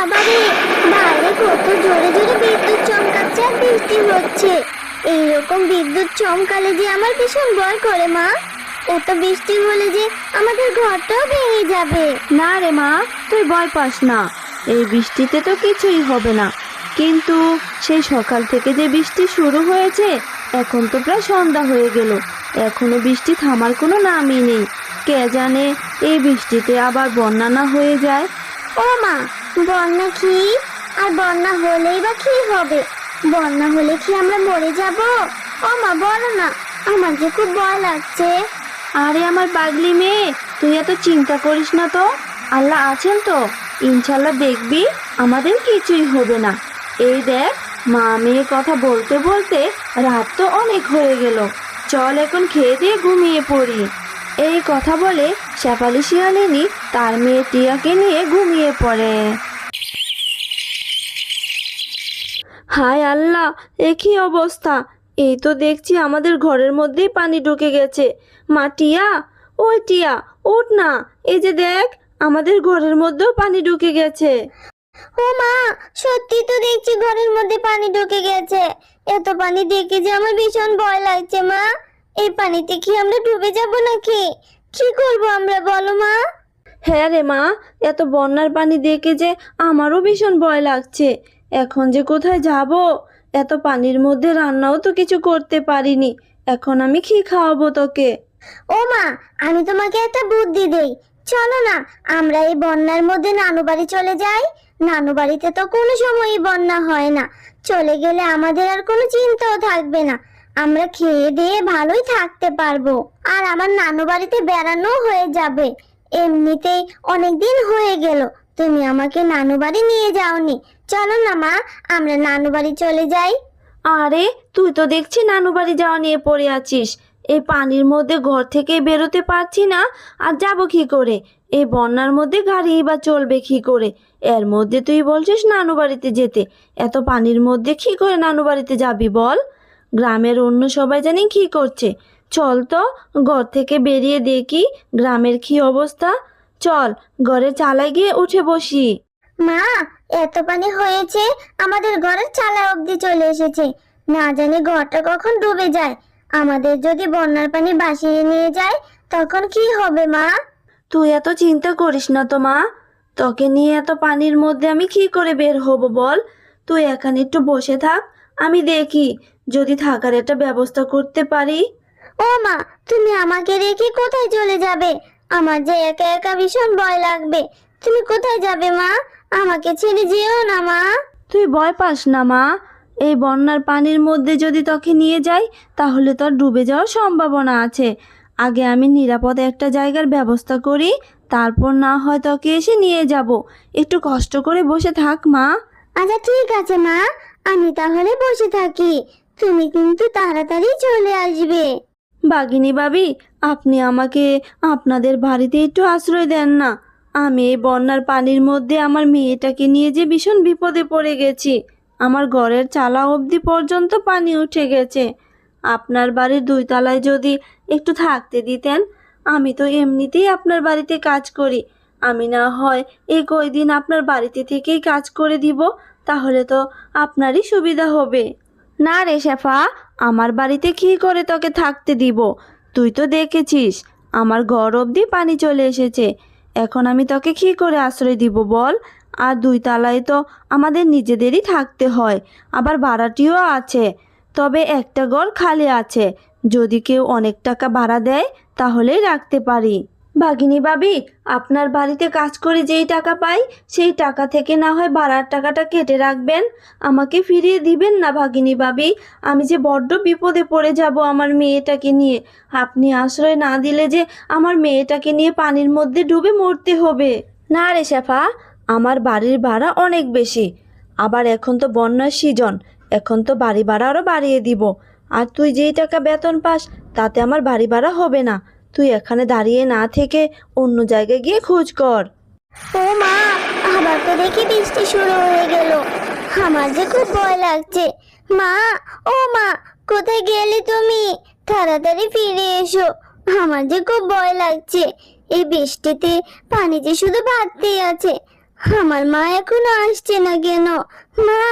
বাবারে বাইরে কত জোরে জোরে বিদ্যুৎ চমকাচ্ছে আর বৃষ্টি হচ্ছে। এইরকম বিদ্যুৎ চমকালে যে আমার ভীষণ ভয় করে মা। এত বৃষ্টি হলে যে আমাদের ঘরটাও ভেঙে যাবে। না রে মা তুই ভয় পাস না। এই বৃষ্টিতে তো কিছুই হবে না। কিন্তু সেই সকাল থেকে যে বৃষ্টি শুরু হয়েছে এখন তো প্রায় সন্ধ্যা হয়ে গেল। এখনও বৃষ্টি থামার কোনো নামই নেই। কে জানে এই বৃষ্টিতে আবার বন্যা না হয়ে যায়। ও মা বন্যা কি? আর বন্যা হলেই বা কি হবে? বন্যা হলে কি আমরা মরে যাব? ও মা, বলো না। আমার যে খুব ভয় লাগছে। আরে আমার পাগলি মেয়ে, তুই এত চিন্তা করিস না তো? আল্লাহ আছেন তো। ইনশাল্লাহ দেখবি, আমাদের কিছুই হবে না। এই দেখ, মা মেয়ে কথা বলতে বলতে রাত তো অনেক হয়ে গেল। চল এখন খেয়ে দিয়ে ঘুমিয়ে পড়ি। এই কথা বলে শেফালি শিয়ালিনী তার মেয়ে টিয়াকে নিয়ে ঘুমিয়ে পড়ে। হায় আল্লাহ, এ কি অবস্থা? এই তো দেখছি আমাদের ঘরের মধ্যেই পানি ঢুকে গেছে। মা টিয়া, ওই টিয়া ওঠ না। এই যে দেখ, আমাদের ঘরের মধ্যেও পানি ঢুকে গেছে। ও মা, সত্যি তো দেখছি ঘরের মধ্যে পানি ঢুকে গেছে। এত পানি দেখে যে আমার ভীষণ ভয় লাগছে মা। এই পানিতে কি আমরা ডুবে যাব নাকি? কি করব আমরা বলো মা? হ্যাঁ রে মা, এত বন্যার পানি দেখে যে আমারও ভীষণ ভয় লাগছে। এখন যে কোথায় যাব? এত পানির মধ্যে রান্নাও তো কিছু করতে পারিনি। এখন আমি কি খাওয়াবো তোকে? ও মা, আমি তোমাকে একটা বুদ্ধি দেই। চলো না, আমরা এই বন্যার মধ্যে নানু বাড়ি চলে যাই। নানু বাড়িতে তো কোনো সময়ই বন্যা হয় না। চলে গেলে আমাদের আর কোনো চিন্তাও থাকবে না। আমরা খেয়ে দিয়ে ভালোই থাকতে পারব। আর আমার নানু বাড়িতে বেড়ানো হয়ে যাবে। এমনিতেই অনেক দিন হয়ে গেল। তুমি আমাকে নানু বাড়ি নিয়ে যাওনি। চলো না মা, আমরা নানু বাড়ি চলে যাই। আরে, তুই তো দেখছি নানু বাড়ি যাওয়া নিয়ে পড়ে আছিস। এই পানির মধ্যে ঘর থেকে বেরোতে পারছি না, আর যাব কি করে? এই বন্যার মধ্যে গাড়ি বা চলবে কি করে? এর মধ্যে তুই বলছিস নানু বাড়িতে যেতে। এত পানির মধ্যে কি করে নানু বাড়িতে যাবি বল? গ্রামের অন্য সবাই জানি কি করছে। চল তো ঘর থেকে বেরিয়ে দেখি গ্রামের কি অবস্থা। চল ঘরে চালায় গিয়ে উঠে বসি। মা এত পানি হয়েছে আমাদের ঘরের চালা অবধি চলে এসেছে। না জানি ঘরটা কখন ডুবে যায়। আমাদের যদি বন্যার পানি ভাসিয়ে নিয়ে যায় তখন কি হবে মা? তুই এত চিন্তা করিস না তো মা। তোকে নিয়ে এত পানির মধ্যে আমি কি করে বের হব বল? তুই এখানে একটু বসে থাক আমি দেখি যদি থাকার একটা ব্যবস্থা করতে পারি। ও মা তুমি আমাকে রেখে কোথায় চলে যাবে? আমার যে একা একা ভীষণ ভয় লাগবে। তুমি কোথায় যাবে মা? আমাকে ছেড়ে যেও না মা। তুই ভয় পাস না মা। এই বন্যার পানির মধ্যে যদি তোকে নিয়ে যাই তাহলে তোর ডুবে যাওয়ার সম্ভাবনা আছে। আগে আমি নিরাপদে একটা জায়গার ব্যবস্থা করি তারপর না হয় তোকে এসে নিয়ে যাব। একটু কষ্ট করে বসে থাক মা। আচ্ছা ঠিক আছে মা। আমি তাহলে বসে থাকি। তুমি কিন্তু তাড়াতাড়ি চলে আসবে। বাগিনী বাবি আপনি আমাকে আপনাদের বাড়িতে একটু আশ্রয় দেন না। আমি এই বন্যার পানির মধ্যে আমার মেয়েটাকে নিয়ে যে ভীষণ বিপদে পড়ে গেছি। আমার ঘরের চালা অবধি পর্যন্ত পানি উঠে গেছে। আপনার বাড়ির দুই তলায় যদি একটু থাকতে দিতেন, আমি তো এমনিতেই আপনার বাড়িতে কাজ করি। আমি না হয় এই কয়দিন আপনার বাড়িতে থেকেই কাজ করে দিব, তাহলে তো আপনারই সুবিধা হবে। না রে শেফা আমার বাড়িতে কি করে তোকে থাকতে দিব? তুই তো দেখেছিস, আমার ঘর অবধি পানি চলে এসেছে। এখন আমি তোকে কি করে আশ্রয় দিব বল? আর দুই তালায় তো আমাদের নিজেদেরই থাকতে হয়, আবার ভাড়াটিও আছে। তবে একটা ঘর খালি আছে, যদি কেউ অনেক টাকা ভাড়া দেয়, তাহলেই রাখতে পারি। ভাগিনী ভাবি, আপনার বাড়িতে কাজ করে যেই টাকা পাই, সেই টাকা থেকে না হয় ভাড়ার টাকাটা কেটে রাখবেন। আমাকে ফিরিয়ে দিবেন না ভাগিনী ভাবি। আমি যে বড্ড বিপদে পড়ে যাব আমার মেয়েটাকে নিয়ে। আপনি আশ্রয় না দিলে যে আমার মেয়েটাকে নিয়ে পানির মধ্যে ডুবে মরতে হবে। না রে শেফা, আমার বাড়ির ভাড়া অনেক বেশি। আবার এখন তো বন্যার সিজন, এখন তো বাড়ি ভাড়া আরও বাড়িয়ে দিব। আর তুই যেই টাকা বেতন পাস, তাতে আমার বাড়ি ভাড়া হবে না। তুই এখানে দাঁড়িয়ে না থেকে অন্য জায়গায় গিয়ে খোঁজ কর। ও মা আবার তো দেখি বৃষ্টি শুরু হয়ে গেল। আমার যে খুব ভয় লাগছে। মা ও মা কোথায় গেলে তুমি? তাড়াতাড়ি ফিরে এসো। আমার যে খুব ভয় লাগছে। এই বৃষ্টিতে পানি যে শুধু বাড়তেই আছে। আমার মা এখনও আসছে না কেন? মা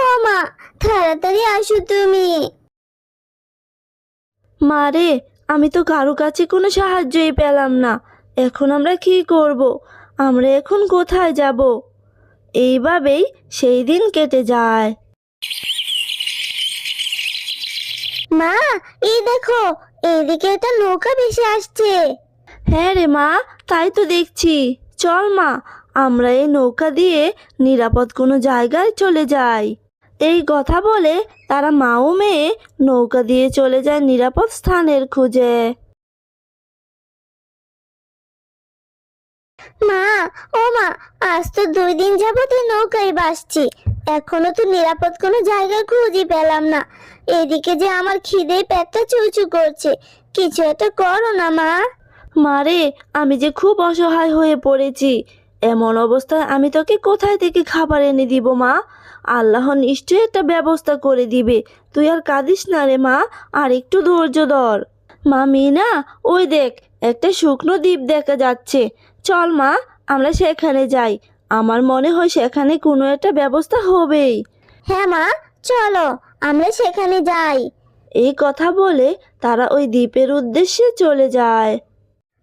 ও মা তাড়াতাড়ি আসো তুমি। মারে আমি তো কারও কাছে কোনো সাহায্যই পেলাম না। এখন আমরা কি করব? আমরা এখন কোথায় যাব? এইভাবেই সেই দিন কেটে যায়। মা এই দেখো এইদিকে একটা নৌকা ভেসে আসছে। হ্যাঁ রে মা তাই তো দেখছি। চল মা আমরা এই নৌকা দিয়ে নিরাপদ কোনো জায়গায় চলে যাই। এই কথা বলে তারা মা ও মেয়ে নৌকা দিয়ে চলে যায় নিরাপদ স্থানের খুঁজে। মা ও মা আজ তো দুই দিন যাবত নৌকায় বাসছি এখনও তো নিরাপদ কোনো জায়গা খুঁজে পেলাম না। এদিকে যে আমার খিদে পেটটা চুচু করছে কিছু একটা করো না মা। মারে আমি যে খুব অসহায় হয়ে পড়েছি। এমন অবস্থায় আমি তোকে কোথায় থেকে খাবার এনে দিব মা? আল্লাহ নিশ্চয়ই একটা ব্যবস্থা করে দিবে। তুই আর কাঁদিস না রে মা আর একটু ধৈর্য ধর। মা মিনা ওই দেখ একটা শুকনো দ্বীপ দেখা যাচ্ছে। চল মা আমরা সেখানে যাই। আমার মনে হয় সেখানে কোনো একটা ব্যবস্থা হবেই। হ্যাঁ মা চলো আমরা সেখানে যাই। এই কথা বলে তারা ওই দ্বীপের উদ্দেশ্যে চলে যায়।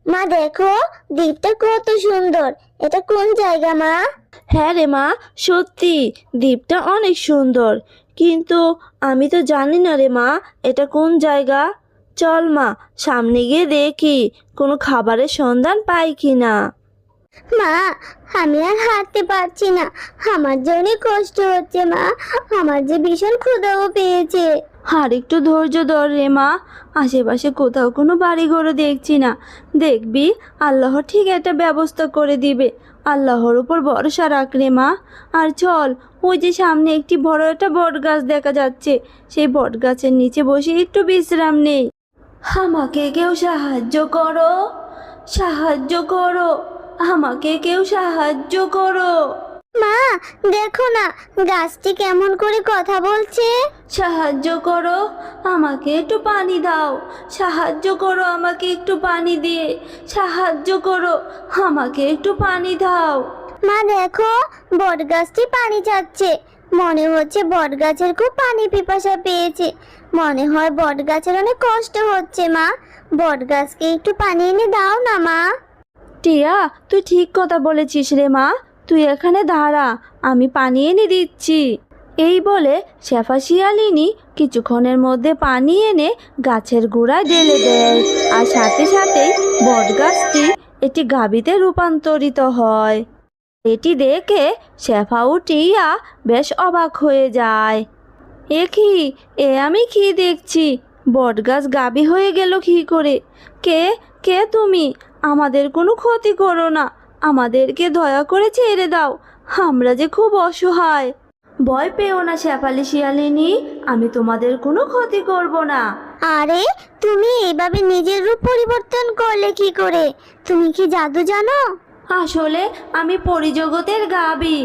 মা দেখো দ্বীপটা কত সুন্দর। এটা কোন জায়গা মা? হ্যাঁ রে মা, সত্যি, দ্বীপটা অনেক সুন্দর। কিন্তু আমি তো জানি না রে মা, এটা কোন জায়গা? চল মা, সামনে গিয়ে দেখি, কোনো খাবারের সন্ধান পাই কি না মা, আমি আর হাঁটতে পারছি না। আমার যে অনেক কষ্ট হচ্ছে মা। আমার যে ভীষণ ক্ষুধাও পেয়েছে। আর একটু ধৈর্য ধর রে মা। আশেপাশে কোথাও কোনো বাড়ি ঘরও দেখছি না। দেখবি, আল্লাহ ঠিক একটা ব্যবস্থা করে দিবে। আল্লাহর উপর ভরসা রাখ রে মা। আর চল, ওই যে সামনে একটি বড় একটা বট গাছ দেখা যাচ্ছে। সেই বট গাছের নিচে বসে একটু বিশ্রাম নেই। আমাকে কেউ সাহায্য করো। সাহায্য করো। আমাকে কেউ সাহায্য করো। মা দেখো না গাছটি কেমন করে কথা বলছে। সাহায্য করো আমাকে একটু পানি দাও। সাহায্য করো আমাকে একটু পানি দিয়ে। সাহায্য করো আমাকে একটু পানি দাও। মা দেখো বট গাছটি পানি চাচ্ছে। মনে হচ্ছে বট গাছের খুব পানি পিপাসা পেয়েছে। মনে হয় বট গাছের অনেক কষ্ট হচ্ছে মা। বট গাছকে একটু পানি এনে দাও না মা। টিয়া তুই ঠিক কথা বলেছিস রে মা। তুই এখানে দাঁড়া, আমি পানি এনে দিচ্ছি। এই বলে শেফা শিয়ালিনী কিছুক্ষণের মধ্যে পানি এনে গাছের গোড়ায় ঢেলে দেয় আর সাথে সাথেই বট গাছটি একটি গাবিতে রূপান্তরিত হয়। এটি দেখে শেফা টিয়া বেশ অবাক হয়ে যায়। এ কি এ আমি কি দেখছি? বটগাছ গাবি হয়ে গেল কি করে? কে কে তুমি? আমাদের কোনো ক্ষতি করো না। আমাদেরকে দয়া করে ছেড়ে দাও। আমরা যে খুব অসহায়। ভয় পেও না শেফালি শিয়ালিনী আমি তোমাদের কোনো ক্ষতি করব না। আরে তুমি এভাবে নিজের রূপ পরিবর্তন করলে কি করে? তুমি কি জাদু জানো? আসলে আমি পরিজগতের গাবি।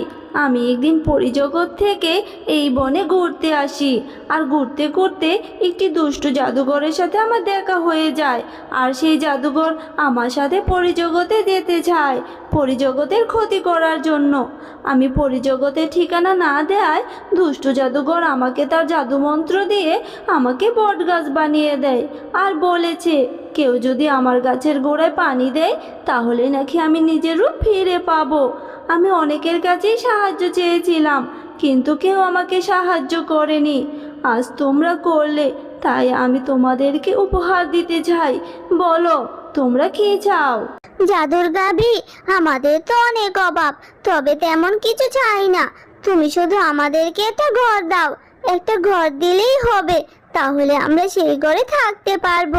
আমি একদিন পরিজগৎ থেকে এই বনে ঘুরতে আসি। আর ঘুরতে ঘুরতে একটি দুষ্টু জাদুঘরের সাথে আমার দেখা হয়ে যায়। আর সেই জাদুঘর আমার সাথে পরিজগতে যেতে চায়, পরিজগতের ক্ষতি করার জন্য। আমি পরিজগতের ঠিকানা না দেয় দুষ্টু জাদুঘর আমাকে তার জাদুমন্ত্র দিয়ে আমাকে বটগাছ বানিয়ে দেয় আর বলেছে, কেউ যদি আমার গাছের গোড়ায় পানি দেয়, তাহলে নাকি আমি নিজের রূপ ফিরে পাবো। আমি অনেকের কাছেই সাহায্য চেয়েছিলাম কিন্তু কেউ আমাকে সাহায্য করেনি। আজ তোমরা করলে তাই আমি তোমাদেরকে উপহার দিতে চাই। বলো তোমরা কি চাও? জাদুর গাবি আমাদের তো অনেক অভাব তবে তেমন কিছু চাই না। তুমি শুধু আমাদেরকে একটা ঘর দাও একটা ঘর দিলেই হবে তাহলে আমরা সেই ঘরে থাকতে পারব।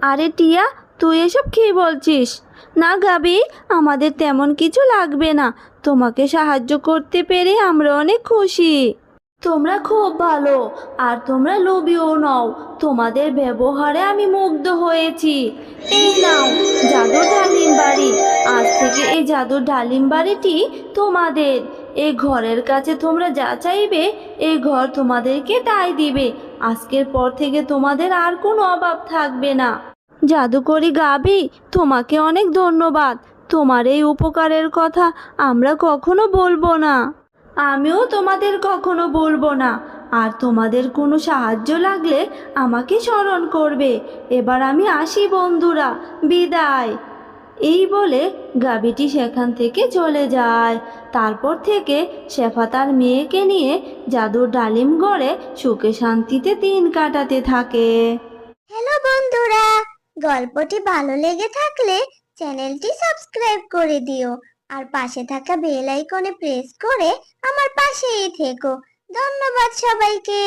আরে টিয়া তুই এসব কি বলছিস? না গাবি, আমাদের তেমন কিছু লাগবে না। তোমাকে সাহায্য করতে পেরে আমরা অনেক খুশি। তোমরা খুব ভালো, আর তোমরা লোভীও নও। তোমাদের ব্যবহারে আমি মুগ্ধ হয়েছি। এই নাও, জাদুর ডালিম বাড়ি। আজ থেকে এই জাদুর ডালিম বাড়িটি তোমাদের। এই ঘরের কাছে তোমরা যা চাইবে এই ঘর তোমাদেরকে তাই দিবে। আজকের পর থেকে তোমাদের আর কোনো অভাব থাকবে না। জাদুকরি গাবি তোমাকে অনেক ধন্যবাদ। তোমার এই উপকারের কথা আমরা কখনো বলব না। আমিও তোমাদের কখনো বলব না। আর তোমাদের কোনো সাহায্য লাগলে আমাকে স্মরণ করবে। এবার আমি আসি, বন্ধুরা, বিদায়। এই বলে গাবিটি সেখান থেকে চলে যায়। তারপর থেকে শেফা তার মেয়েকে নিয়ে জাদুর ডালিম গড়ে সুখে শান্তিতে দিন কাটাতে থাকে। হ্যালো, বন্ধুরা গল্পটি ভালো লেগে থাকলে চ্যানেলটি সাবস্ক্রাইব করে দিও আর পাশে থাকা বেল আইকনে প্রেস করে আমার পাশেই থেকো। ধন্যবাদ সবাইকে।